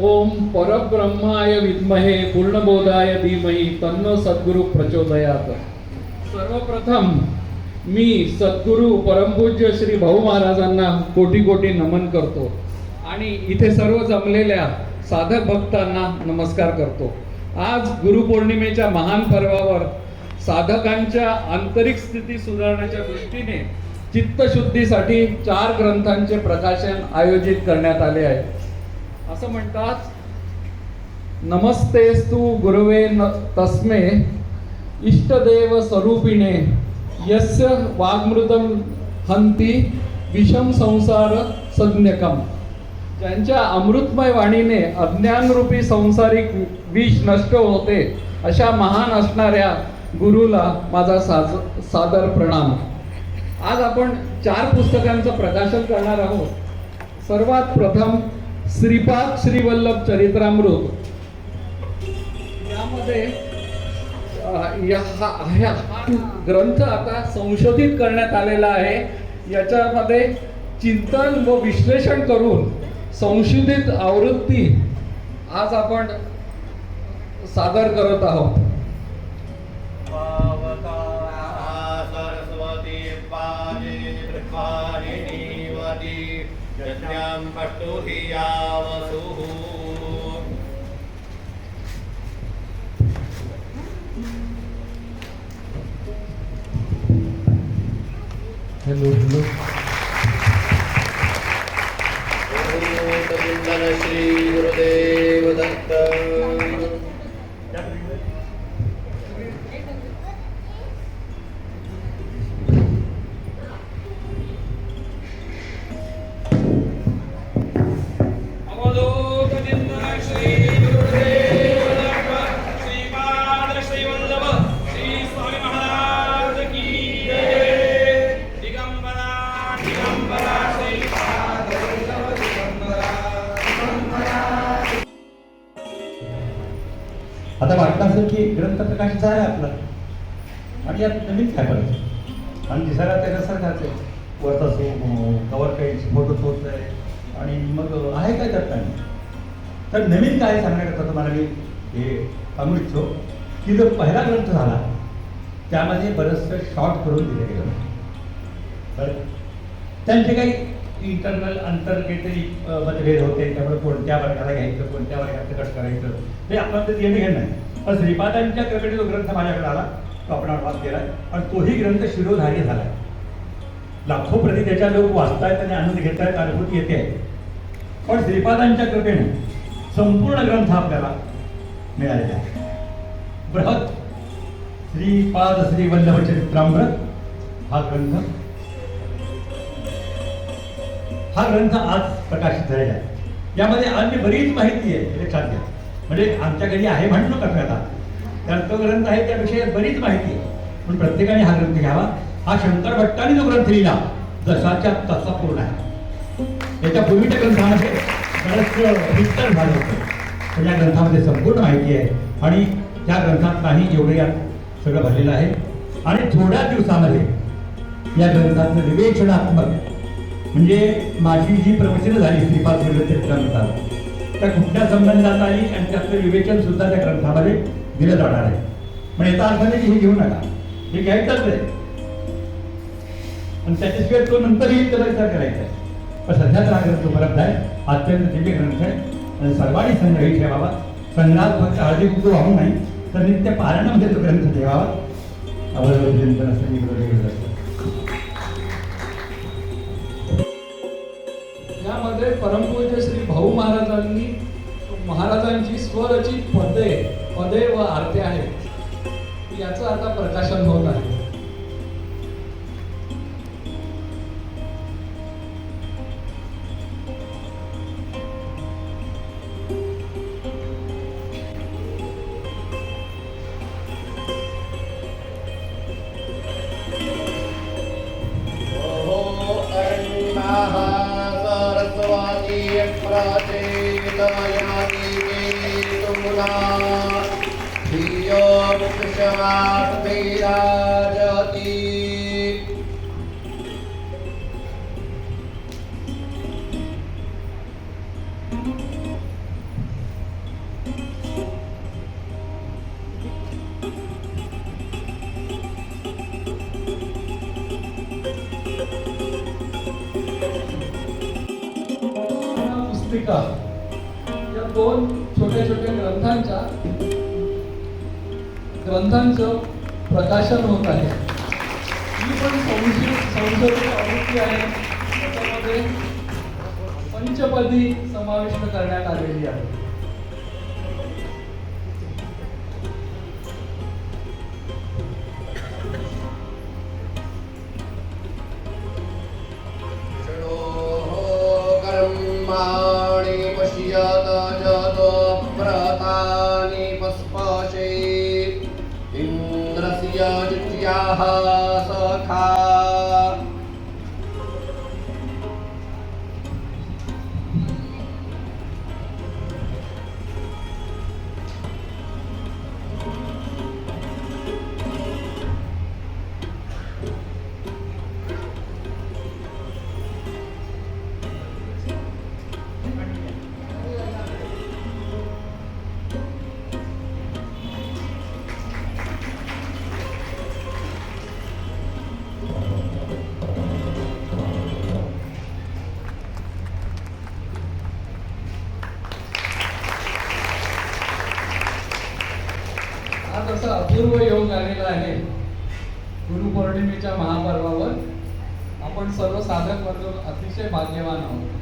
ओम परब्रह्माय विद्महे पूर्णबोधाय धीमही तन्न सद्गुरु प्रचोदयात. सर्वप्रथम मी सद्गुरु परमपूज्य श्री भाऊ महाराजांना कोटी कोटी नमन करतो आणि इथे सर्व जमलेल्या साधक भक्तांना नमस्कार करतो. आज गुरुपौर्णिमेच्या महान पर्वावर साधकांच्या आंतरिक स्थिती सुधारण्याच्या दृष्टीने चित्तशुद्धीसाठी चार ग्रंथांचे प्रकाशन आयोजित करण्यात आले आहे. असं म्हणतात नमस्तेस्तु गुरुवे न तस्मे इष्टदेव स्वरूपिणे यस्य वाग्मृतम हंती विषम संसार संज्ञकम। ज्यांच्या अमृतमय वाणीने अज्ञानरूपी संसारिक विष नष्ट होते अशा महान असणाऱ्या गुरुला माझा साज सादर प्रणाम। आज आपण चार पुस्तकांचं प्रकाशन करणार आहोत. सर्वात प्रथम श्रीपाद श्रीवल्लभ चरित्रामृत. यामध्ये या हा हा- हा ग्रंथ आता संशोधित करण्यात आलेला आहे. याच्यामध्ये चिंतन व विश्लेषण करून संशोधित आवृत्ती आज आपण सादर करत आहोत. यज्ञां पष्टु हि यावसुः। हॅलो हॅलो ॐ श्री गुरुदेव दत्त आता वाटतं असेल की ग्रंथ प्रकाशित आहे आपला. आणि यात नवीन काय करायचं आणि दिसायला त्याच्यासारखाच आहे. वरचा सो कवर पेज फोटो तोच आहे. आणि मग आहे काय त्यात नाही तर नवीन काय सांगण्याकरता तुम्हाला मी हे सांगू इच्छितो की जो पहिला ग्रंथ झाला त्यामध्ये बरंचसं शॉर्ट करून दिलं गेलं. तर त्यांचे काही इंटरनल अंतर काहीतरी मतभेद होते. त्यामुळे कोणत्या वर्गाला घ्यायचं कोणत्या वर्गाचं कट करायचं हे आपण ते येणं घेणं नाही. पण श्रीपादांच्या कृपेने जो ग्रंथ माझ्याकडे आला तो आपण वाद केला आणि तोही ग्रंथ शिरोधारी झाला लाखो प्रती त्याच्या लोक वाचतायत आणि आनंद घेत आहेत अनुभूती येते. आहे पण श्रीपादांच्या कृपेने संपूर्ण ग्रंथ आपल्याला मिळालेला आहे. बृहत श्रीपाद श्री वल्लभ चरित्रामृत हा ग्रंथ हा ग्रंथ आज प्रकाशित झालेला आहे. यामध्ये अन्य बरीच माहिती आहे हे लक्षात घ्या. म्हणजे आमच्या घरी आहे म्हणू नका आता? तर तो ग्रंथ आहे त्यापेक्षा बरीच माहिती आहे. पण प्रत्येकाने हा ग्रंथ घ्यावा. हा शंकर भट्टाने जो ग्रंथ लिहिला जसाच्या तसा पूर्ण आहे. याच्या पूर्वीच्या ग्रंथामध्ये बरंच झालं होतं. पण या ग्रंथामध्ये संपूर्ण माहिती आहे. आणि त्या ग्रंथात नाही जेवढे यात सगळं भरलेलं आहे. आणि थोड्या दिवसामध्ये या ग्रंथातलं विवेचनात्मक म्हणजे माझी जी प्रवचनं झाली श्रीपाद श्रीवल्लभ ग्रंथात त्या कुठल्या संबंधात आली आणि त्याचं विवेचन सुद्धा त्या ग्रंथामध्ये दिलं जाणार आहे. पण याचा अर्थ नाही की हे घेऊ नका. हे घ्यायचंच आहे पण त्याच्याशिवाय तो नंतरही त्याला विचार करायचा आहे. पण सध्या हा ग्रंथ उपलब्ध आहे. अत्यंत दिव्य ग्रंथ आहे. आणि सर्वांनी संग्रही ठेवावा. संग्रहात फक्त हळदी कुकू वाहू नाही तर नित्य पारायणामध्ये तो ग्रंथ ठेवावा. अवलंबून चिंतन असं यामध्ये परमपूज्य श्री भाऊ महाराजांनी महाराजांची स्वरचित पदे पदे व आरत्या आहेत. याचं आता प्रकाशन होत आहे. सरस्वती प्रचेतयामि तुमुना धियो वृक्षमार्भिराजति पुस्तिका या दोन छोट्या छोट्या ग्रंथांच्या ग्रंथांचं प्रकाशन होत आहे. ही पण संशोधित आवृत्ती आहे. त्याच्यामध्ये पंचपदी समाविष्ट करण्यात आलेली आहे. कर्माणि पश्यत अपूर्व योग आलेला आहे. गुरुपौर्णिमेच्या महापर्वावर आपण सर्व साधक वर्ग अतिशय भाग्यवान आहोत.